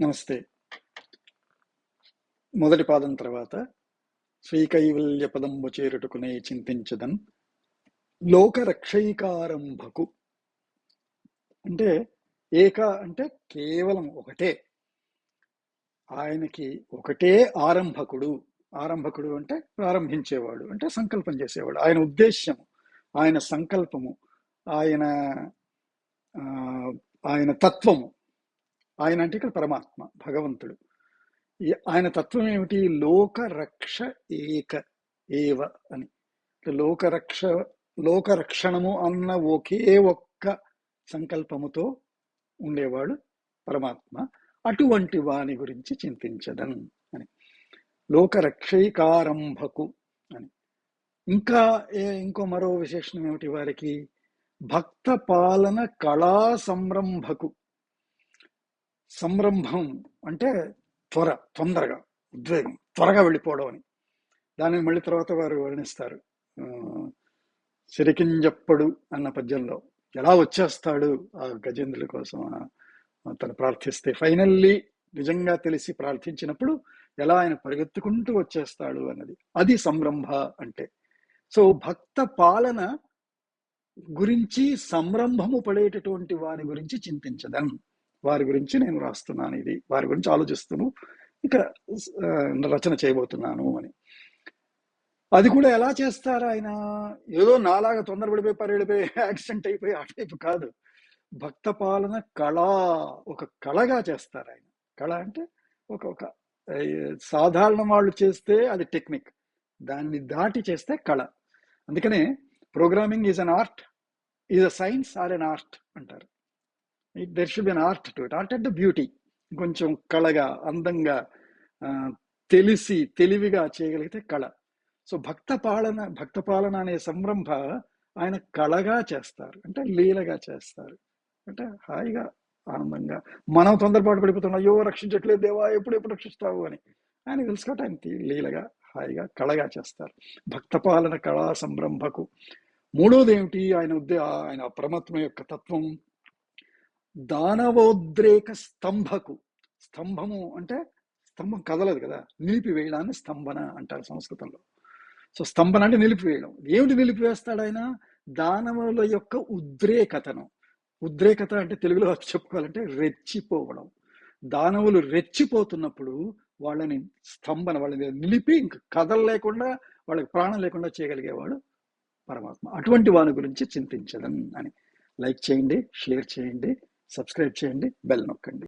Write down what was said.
నమస్తే. మొదటి పాదం తర్వాత శ్రీకైవల్య పదంబు చేరుటకునే చింతించదన్ లోకరక్షైకారంభకు. అంటే ఏక అంటే కేవలం ఒకటే. ఆయనకి ఒకటే ఆరంభకుడు. ఆరంభకుడు అంటే ప్రారంభించేవాడు అంటే సంకల్పం చేసేవాడు. ఆయన ఉద్దేశ్యము ఆయన సంకల్పము ఆయన ఆయన తత్వము. ఆయన అంటే ఇక్కడ పరమాత్మ భగవంతుడు. ఆయన తత్వం ఏమిటి? లోకరక్ష ఏక ఏవ అని. లోకరక్ష లోకరక్షణము అన్న ఒకే ఒక్క సంకల్పముతో ఉండేవాడు పరమాత్మ. అటువంటి వాని గురించి చింతించదన్ అని. లోకరక్షైకారంభకు అని. ఇంకా ఏ- ఇంకో మరో విశేషణం ఏమిటి వారికి? భక్త పాలన కళా సంరంభకు సంరంభం అంటే త్వర తొందరగా ఉద్వేగం త్వరగా వెళ్ళిపోవడం అని. దానిని మళ్ళీ తర్వాత వారు వర్ణిస్తారు. సిరికింజప్పుడు అన్న పద్యంలో ఎలా వచ్చేస్తాడు ఆ గజేంద్రుల కోసం తను ప్రార్థిస్తే. ఫైనల్లీ నిజంగా తెలిసి ప్రార్థించినప్పుడు ఎలా ఆయన పరిగెత్తుకుంటూ వచ్చేస్తాడు అన్నది. అది సంరంభ అంటే. సో భక్త పాలన గురించి సంరంభము పడేటటువంటి వారి గురించి చింతించదం. వారి గురించి నేను రాస్తున్నాను ఇది. వారి గురించి ఆలోచిస్తున్నాను ఇక రచన చేయబోతున్నాను అని. అది కూడా ఎలా చేస్తారు ఆయన? ఏదో నాలాగా తొందరపడిపోయి పరిగెడిపోయి యాక్సిడెంట్ అయిపోయి ఆ టైపు కాదు. భక్త పాలన కళ ఒక కళగా చేస్తారు ఆయన. కళ అంటే ఒక ఒక సాధారణ వాళ్ళు చేస్తే అది టెక్నిక్. దాన్ని దాటి చేస్తే కళ. అందుకనే programming is an art. Is a science or an art అంటారు. There should be an art to it art అంటే బ్యూటీ కొంచెం కళగా అందంగా తెలిసి తెలివిగా చేయగలిగితే కళ. సో భక్త పాలన భక్త పాలన అనే సంరంభ ఆయన కళగా చేస్తారు. అంటే లీలగా చేస్తారు. అంటే హాయిగా ఆనందంగా. మనం తొందరపాటు పడిపోతున్నాం అయ్యో రక్షించట్లేదు దేవా ఎప్పుడు ఎప్పుడు రక్షిస్తావు అని. ఆయన తెలుసుకోవటం ఆయన లీలగా హాయిగా కళగా చేస్తారు. భక్త పాలన కళా సంరంభకు. మూడోది ఏమిటి ఆయన ఉద్దే ఆయన అప్రమత్వం యొక్క తత్వం. దానవోద్రేక స్తంభకు స్తంభము అంటే స్తంభం కదలదు కదా. నిలిపివేయడాన్ని స్తంభన అంటారు సంస్కృతంలో. సో స్తంభన అంటే నిలిపివేయడం. ఏమిటి నిలిపివేస్తాడు ఆయన దానవుల యొక్క ఉద్రేకతను. ఉద్రేకత అంటే తెలుగులో చెప్పుకోవాలంటే రెచ్చిపోవడం. దానవులు రెచ్చిపోతున్నప్పుడు వాళ్ళని స్తంభన వాళ్ళని నిలిపి ఇంక కదలలేకుండా వాళ్ళకి ప్రాణం లేకుండా చేయగలిగేవాడు పరమాత్మ. అటువంటి వాని గురించి చింతించడం అని. లైక్ చేయండి షేర్ చేయండి. సబ్స్క్రైబ్ చేయండి బెల్ నొక్కండి.